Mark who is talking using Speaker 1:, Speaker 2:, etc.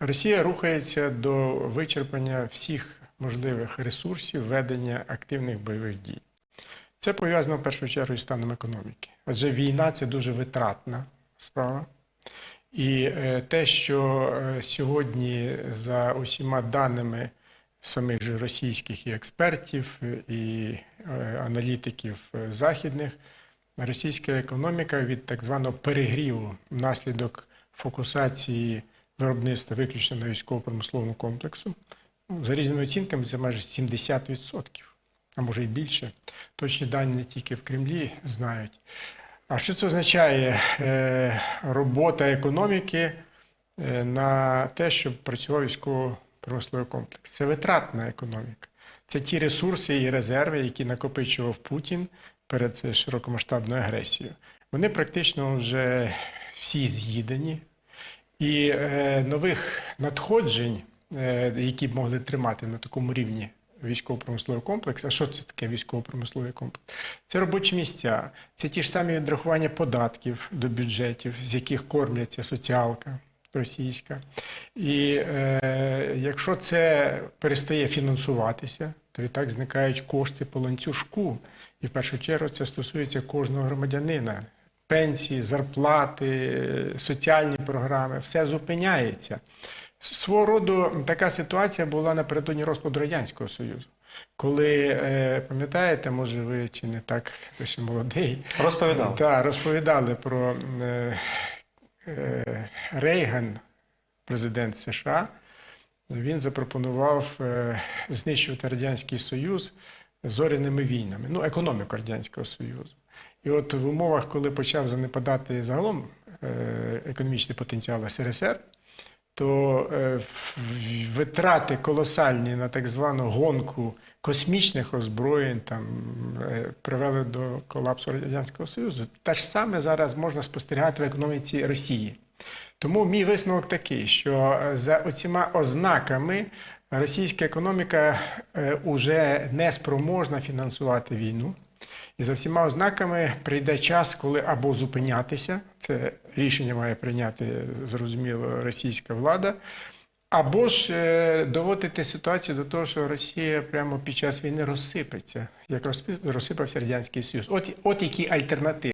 Speaker 1: Росія рухається до вичерпання всіх можливих ресурсів ведення активних бойових дій. Це пов'язано в першу чергу із станом економіки. Адже війна це дуже витратна справа. І е, те, що е, сьогодні за усіма даними самих же російських і експертів, і е, аналітиків західних, російська економіка від так званого перегріву внаслідок фокусації виробництва виключно на військово-промисловому комплексу. За різними оцінками, це майже 70%, а може і більше. Точні дані не тільки в Кремлі знають. А що це означає? Е, Робота економіки е, на те, щоб працював військово-промисловий комплекс. Це витратна економіка. Це ті ресурси і резерви, які накопичував Путін перед широкомасштабною агресією. Вони практично вже всі з'їдені, і е, нових надходжень, е, які б могли тримати на такому рівні військово-промисловий комплекс. А що це таке військово-промисловий комплекс? Це робочі місця, це ті ж самі відрахування податків до бюджетів, з яких кормляться соціалка російська. І е, якщо це перестає фінансуватися, то і так зникають кошти по ланцюжку. І в першу чергу це стосується кожного громадянина. Пенсії, зарплати, соціальні програми, все зупиняється. Свого роду така ситуація була напередодні розпаду Радянського Союзу. Коли, е, пам'ятаєте, може ви чи не так ви ще молодий,
Speaker 2: Розповідав.
Speaker 1: Так, розповідали про е, е, Рейган, президент США. Він запропонував знищувати Радянський Союз зоряними війнами, ну, економіку Радянського Союзу. І от в умовах, коли почав занепадати загалом е, економічний потенціал СРСР, то е, витрати колосальні на так звану гонку космічних озброєнь там е, привели до колапсу Радянського Союзу. Те ж саме зараз можна спостерігати в економіці Росії. Тому мій висновок такий, що за оціма ознаками російська економіка е, уже не спроможна фінансувати війну. І за всіма ознаками прийде час, коли або зупинятися, це рішення має прийняти зрозуміло російська влада, або ж е, доводити ситуацію до того, що Росія прямо під час війни розсипеться, як розсипався Радянський Союз. От, от які альтернативи.